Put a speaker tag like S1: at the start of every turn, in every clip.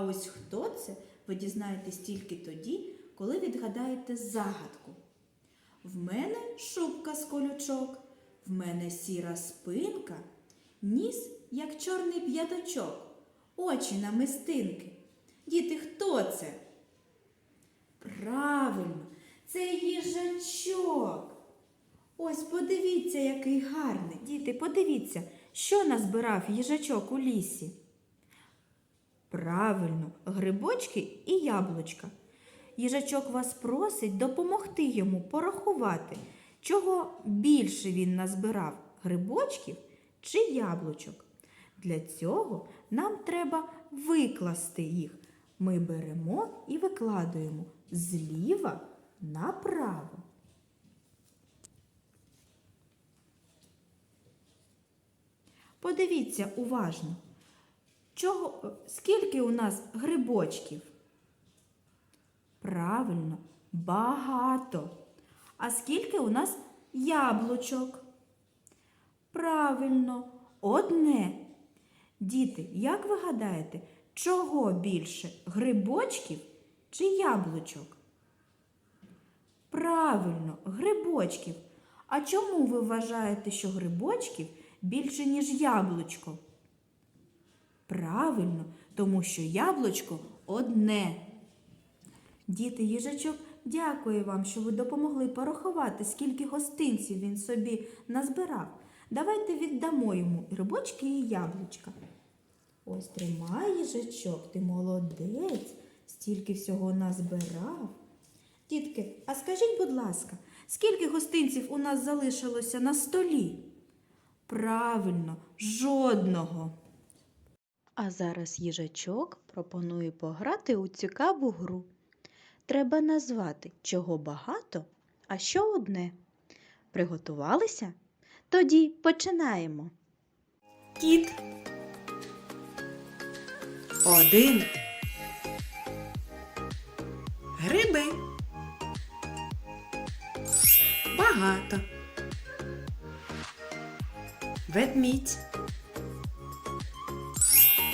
S1: ось хто це, ви дізнаєтесь тільки тоді, коли відгадаєте загадку. В мене шубка з колючок, в мене сіра спинка, ніс, як чорний п'ятачок, очі намистинки. Діти, хто це? Правильно, це їжачок. Ось подивіться, який гарний. Діти, подивіться, що назбирав їжачок у лісі. Правильно, грибочки і яблучка. Їжачок вас просить допомогти йому порахувати, чого більше він назбирав грибочків чи яблучок. Для цього нам треба викласти їх. Ми беремо і викладуємо зліва направо. Подивіться уважно, чого, скільки у нас грибочків? Правильно, багато. А скільки у нас яблучок? Правильно, одне. Діти, як ви гадаєте, чого більше грибочків чи яблучок? Правильно, грибочків. А чому ви вважаєте, що грибочків більше, ніж яблучко? Правильно, тому що яблучко одне. Діти, їжачок, дякую вам, що ви допомогли порахувати, скільки гостинців він собі назбирав. Давайте віддамо йому і грибочки і яблучка. Ось тримай їжачок, ти молодець, стільки всього назбирав. Дітки, а скажіть, будь ласка, скільки гостинців у нас залишилося на столі? Правильно, жодного.
S2: А зараз їжачок пропонує пограти у цікаву гру. Треба назвати, чого багато, а що одне. Приготувалися? Тоді починаємо.
S1: Кіт,
S3: Один. Гриби. Багато. Ведмідь.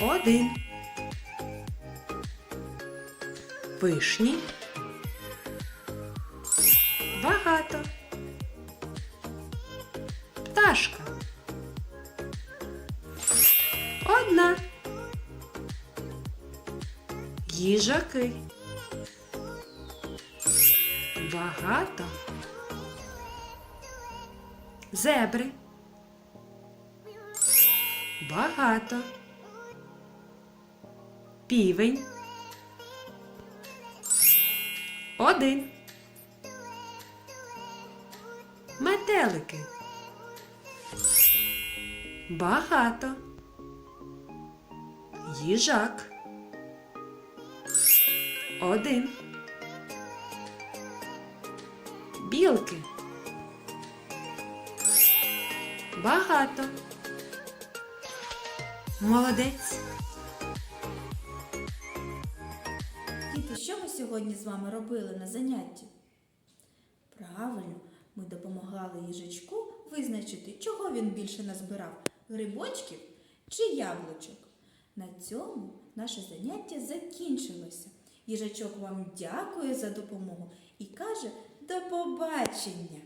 S3: Один. Вишні. Багато. Пташка. Одна. Їжаки. Багато. Зебри. Багато. Півень. Один. Метелики. Багато. Їжак. Один. Білки. Багато. Молодець.
S1: Діти, що ми сьогодні з вами робили на занятті? Правильно, ми допомагали їжачку визначити, чого він більше назбирав грибочків чи яблучок. На цьому наше заняття закінчилося. Їжачок вам дякує за допомогу і каже до побачення!